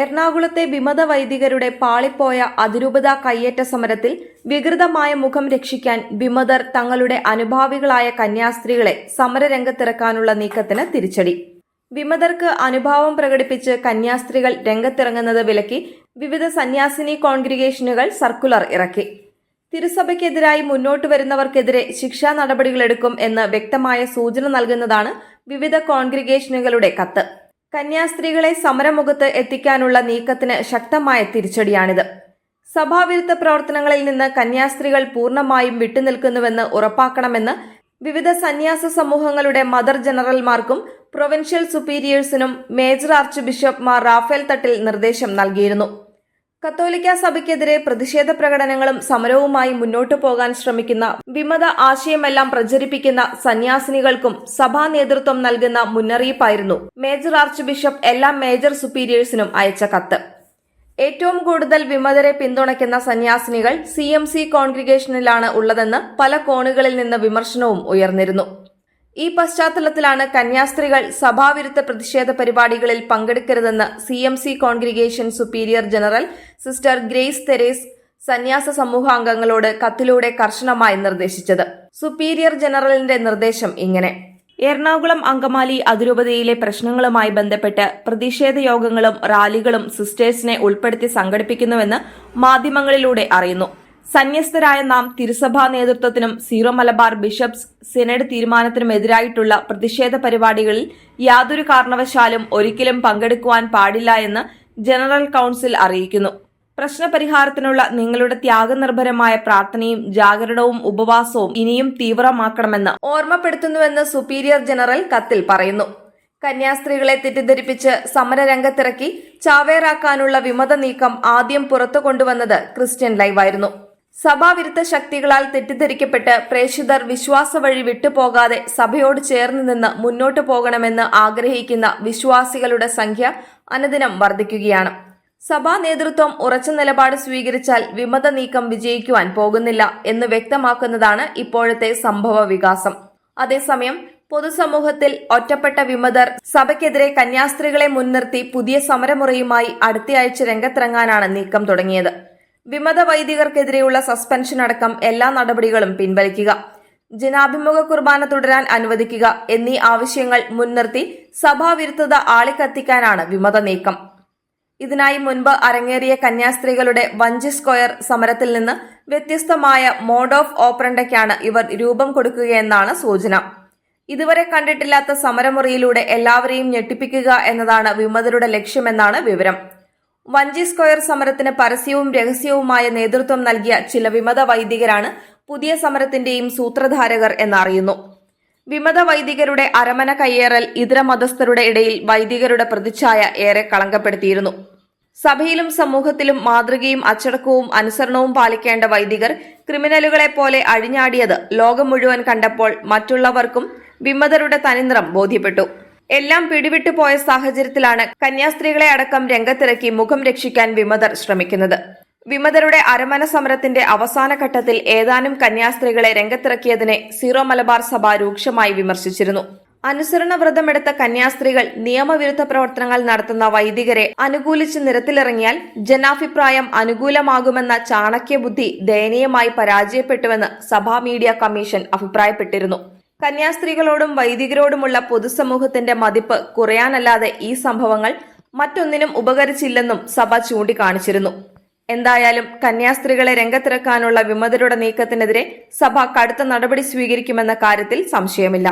എറണാകുളത്തെ വിമത വൈദികരുടെ പാളിപ്പോയ അതിരൂപത കയ്യേറ്റ സമരത്തിൽ വികൃതമായ മുഖം രക്ഷിക്കാൻ വിമതർ തങ്ങളുടെ അനുഭാവികളായ കന്യാസ്ത്രീകളെ സമരരംഗത്തിറക്കാനുള്ള നീക്കത്തിന് തിരിച്ചടി. വിമതർക്ക് അനുഭാവം പ്രകടിപ്പിച്ച് കന്യാസ്ത്രീകൾ രംഗത്തിറങ്ങുന്നത് വിലക്കി വിവിധ സന്യാസിനി കോൺഗ്രിഗേഷനുകൾ സർക്കുലർ ഇറക്കി. തിരുസഭയ്ക്കെതിരായി മുന്നോട്ട് വരുന്നവർക്കെതിരെ ശിക്ഷാ നടപടികളെടുക്കും എന്ന് വ്യക്തമായ സൂചന നൽകുന്നതാണ് വിവിധ കോൺഗ്രിഗേഷനുകളുടെ കത്ത്. കന്യാസ്ത്രീകളെ സമരമുഖത്ത് എത്തിക്കാനുള്ള നീക്കത്തിന് ശക്തമായ തിരിച്ചടിയാണിത്. സഭാവിരുദ്ധ പ്രവർത്തനങ്ങളിൽ നിന്ന് കന്യാസ്ത്രീകൾ പൂർണമായും വിട്ടുനിൽക്കുന്നുവെന്ന് ഉറപ്പാക്കണമെന്ന് വിവിധ സന്യാസ സമൂഹങ്ങളുടെ മദർ ജനറൽമാർക്കും പ്രൊവിൻഷ്യൽ സുപ്പീരിയേഴ്സിനും major archbishop Mar Raphael Thattil നിർദ്ദേശം നൽകിയിരുന്നു. കത്തോലിക്ക സഭയ്ക്കെതിരെ പ്രതിഷേധ പ്രകടനങ്ങളും സമരവുമായി മുന്നോട്ടു പോകാൻ ശ്രമിക്കുന്ന വിമത ആശയമെല്ലാം പ്രചരിപ്പിക്കുന്ന സന്യാസിനികൾക്കും സഭാ നേതൃത്വം നൽകുന്ന മുന്നറിയിപ്പായിരുന്നു മേജർ ആർച്ച് ബിഷപ്പ് എല്ലാ മേജർ സുപ്പീരിയേഴ്സിനും അയച്ച കത്ത്. ഏറ്റവും കൂടുതൽ വിമതരെ പിന്തുണയ്ക്കുന്ന സന്യാസിനികൾ സി എം സി കോൺഗ്രിഗേഷനിലാണ് ഉള്ളതെന്ന് പല കോണുകളിൽ നിന്ന് വിമർശനവും ഉയർന്നിരുന്നു. ഈ പശ്ചാത്തലത്തിലാണ് കന്യാസ്ത്രീകൾ സഭാവിരുദ്ധ പ്രതിഷേധ പരിപാടികളിൽ പങ്കെടുക്കരുതെന്ന് C M C congregation superior general sister Grace Therese സന്യാസ സമൂഹാംഗങ്ങളോട് കത്തിലൂടെ കർശനമായി നിർദ്ദേശിച്ചത്. സുപ്പീരിയർ ജനറലിന്റെ നിർദ്ദേശം ഇങ്ങനെ. എറണാകുളം അങ്കമാലി അതിരൂപതയിലെ പ്രശ്നങ്ങളുമായി ബന്ധപ്പെട്ട് പ്രതിഷേധ യോഗങ്ങളും റാലികളും സിസ്റ്റേഴ്സിനെ ഉൾപ്പെടുത്തി സംഘടിപ്പിക്കുന്നുവെന്ന് മാധ്യമങ്ങളിലൂടെ അറിയുന്നു. സന്യസ്തരായ നാം തിരുസഭാ നേതൃത്വത്തിനും സീറോ മലബാർ ബിഷപ്സ് സിനഡ് തീരുമാനത്തിനുമെതിരായിട്ടുള്ള പ്രതിഷേധ പരിപാടികളിൽ യാതൊരു കാരണവശാലും ഒരിക്കലും പങ്കെടുക്കുവാൻ പാടില്ല എന്ന് ജനറൽ കൌൺസിൽ അറിയിക്കുന്നു. പ്രശ്നപരിഹാരത്തിനുള്ള നിങ്ങളുടെ ത്യാഗനിർഭരമായ പ്രാർത്ഥനയും ജാഗരണവും ഉപവാസവും ഇനിയും തീവ്രമാക്കണമെന്ന് ഓർമ്മപ്പെടുത്തുന്നുവെന്ന് സുപ്പീരിയർ ജനറൽ കത്തിൽ പറയുന്നു. കന്യാസ്ത്രീകളെ തെറ്റിദ്ധരിപ്പിച്ച് സമരരംഗത്തിറക്കി ചാവേറാക്കാനുള്ള വിമത നീക്കം ആദ്യം പുറത്തു കൊണ്ടുവന്നത് ക്രിസ്ത്യൻ ലൈവായിരുന്നു. സഭാവിരുദ്ധ ശക്തികളാൽ തെറ്റിദ്ധരിക്കപ്പെട്ട് പ്രേക്ഷിതർ വിശ്വാസ വഴി വിട്ടുപോകാതെ സഭയോട് ചേർന്ന് നിന്ന് മുന്നോട്ടു പോകണമെന്ന് ആഗ്രഹിക്കുന്ന വിശ്വാസികളുടെ സംഖ്യ അനുദിനം വർദ്ധിക്കുകയാണ്. സഭാ നേതൃത്വം ഉറച്ച നിലപാട് സ്വീകരിച്ചാൽ വിമത നീക്കം വിജയിക്കുവാൻ പോകുന്നില്ല എന്ന് വ്യക്തമാക്കുന്നതാണ് ഇപ്പോഴത്തെ സംഭവ വികാസം. അതേസമയം പൊതുസമൂഹത്തിൽ ഒറ്റപ്പെട്ട വിമതർ സഭയ്ക്കെതിരെ കന്യാസ്ത്രീകളെ മുൻനിർത്തി പുതിയ സമരമുറയുമായി അടുത്തയാഴ്ച രംഗത്തിറങ്ങാനാണ് നീക്കം തുടങ്ങിയത്. വിമത വൈദികർക്കെതിരെയുള്ള സസ്പെൻഷൻ അടക്കം എല്ലാ നടപടികളും പിൻവലിക്കുക. ജനാഭിമുഖ കുർബാന തുടരാൻ അനുവദിക്കുക എന്നീ ആവശ്യങ്ങൾ മുൻനിർത്തി സഭാവിരുദ്ധത ആളിക്കത്തിക്കാനാണ് വിമത നീക്കം. ഇതിനായി മുൻപ് അരങ്ങേറിയ കന്യാസ്ത്രീകളുടെ വഞ്ചി സ്ക്വയർ സമരത്തിൽ നിന്ന് വ്യത്യസ്തമായ മോഡ് ഓഫ് ഓപ്പറണ്ടയ്ക്കാണ് ഇവർ രൂപം കൊടുക്കുകയെന്നാണ് സൂചന. ഇതുവരെ കണ്ടിട്ടില്ലാത്ത സമരമുറിയിലൂടെ എല്ലാവരെയും ഞെട്ടിപ്പിക്കുക എന്നതാണ് വിമതരുടെ ലക്ഷ്യമെന്നാണ് വിവരം. വഞ്ചി സ്ക്വയർ സമരത്തിന് പരസ്യവും രഹസ്യവുമായ നേതൃത്വം നൽകിയ ചില വിമത വൈദികരാണ് പുതിയ സമരത്തിന്റെയും സൂത്രധാരകർ എന്നറിയുന്നു. വിമത വൈദികരുടെ അരമന കയ്യേറൽ ഇതര മതസ്ഥരുടെ ഇടയിൽ വൈദികരുടെ പ്രതിച്ഛായ ഏറെ കളങ്കപ്പെടുത്തിയിരുന്നു. സഭയിലും സമൂഹത്തിലും മാതൃകയും അച്ചടക്കവും അനുസരണവും പാലിക്കേണ്ട വൈദികർ ക്രിമിനലുകളെ പോലെ അഴിഞ്ഞാടിയത് ലോകം മുഴുവൻ കണ്ടപ്പോൾ മറ്റുള്ളവർക്കും വിമതരുടെ തനിനിറം ബോധ്യപ്പെട്ടു. എല്ലാം പിടിവിട്ടു പോയ സാഹചര്യത്തിലാണ് കന്യാസ്ത്രീകളെ അടക്കം രംഗത്തിറക്കി മുഖം രക്ഷിക്കാൻ വിമതർ ശ്രമിക്കുന്നത്. വിമതരുടെ അരമന സമരത്തിന്റെ അവസാന ഘട്ടത്തിൽ ഏതാനും കന്യാസ്ത്രീകളെ രംഗത്തിറക്കിയതിനെ സീറോ മലബാർ സഭ രൂക്ഷമായി വിമർശിച്ചിരുന്നു. അനുസരണ വ്രതമെടുത്ത കന്യാസ്ത്രീകൾ നിയമവിരുദ്ധ പ്രവർത്തനങ്ങൾ നടത്തുന്ന വൈദികരെ അനുകൂലിച്ച് നിരത്തിലിറങ്ങിയാൽ ജനാഭിപ്രായം അനുകൂലമാകുമെന്ന ചാണക്യബുദ്ധി ദയനീയമായി പരാജയപ്പെട്ടുവെന്ന് സഭാ മീഡിയ കമ്മീഷൻ അഭിപ്രായപ്പെട്ടിരുന്നു. കന്യാസ്ത്രീകളോടും വൈദികരോടുമുള്ള പൊതുസമൂഹത്തിന്റെ മതിപ്പ് കുറയാനല്ലാതെ ഈ സംഭവങ്ങൾ മറ്റൊന്നിനും ഉപകരിച്ചില്ലെന്നും സഭ ചൂണ്ടിക്കാണിച്ചിരുന്നു. എന്തായാലും കന്യാസ്ത്രീകളെ രംഗത്തിറക്കാനുള്ള വിമതരുടെ നീക്കത്തിനെതിരെ സഭ കടുത്ത നടപടി സ്വീകരിക്കുമെന്ന കാര്യത്തിൽ സംശയമില്ല.